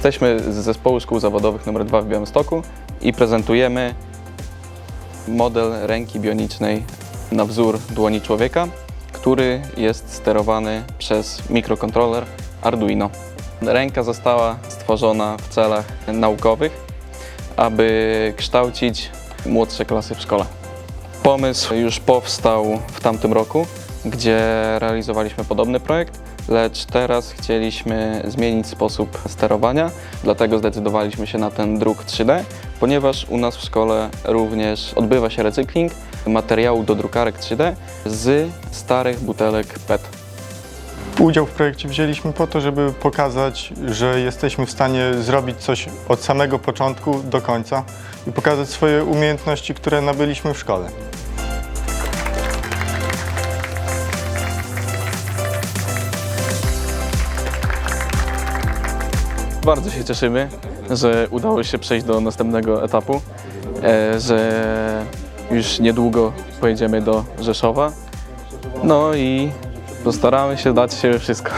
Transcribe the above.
Jesteśmy z zespołu szkół zawodowych nr 2 w Białymstoku i prezentujemy model ręki bionicznej na wzór dłoni człowieka, który jest sterowany przez mikrokontroler Arduino. Ręka została stworzona w celach naukowych, aby kształcić młodsze klasy w szkole. Pomysł już powstał w tamtym roku, gdzie realizowaliśmy podobny projekt, lecz teraz chcieliśmy zmienić sposób sterowania, dlatego zdecydowaliśmy się na ten druk 3D, ponieważ u nas w szkole również odbywa się recykling materiału do drukarek 3D z starych butelek PET. Udział w projekcie wzięliśmy po to, żeby pokazać, że jesteśmy w stanie zrobić coś od samego początku do końca i pokazać swoje umiejętności, które nabyliśmy w szkole. Bardzo się cieszymy, że udało się przejść do następnego etapu, e, że już niedługo pojedziemy do Rzeszowa. No i postaramy się dać się wszystko.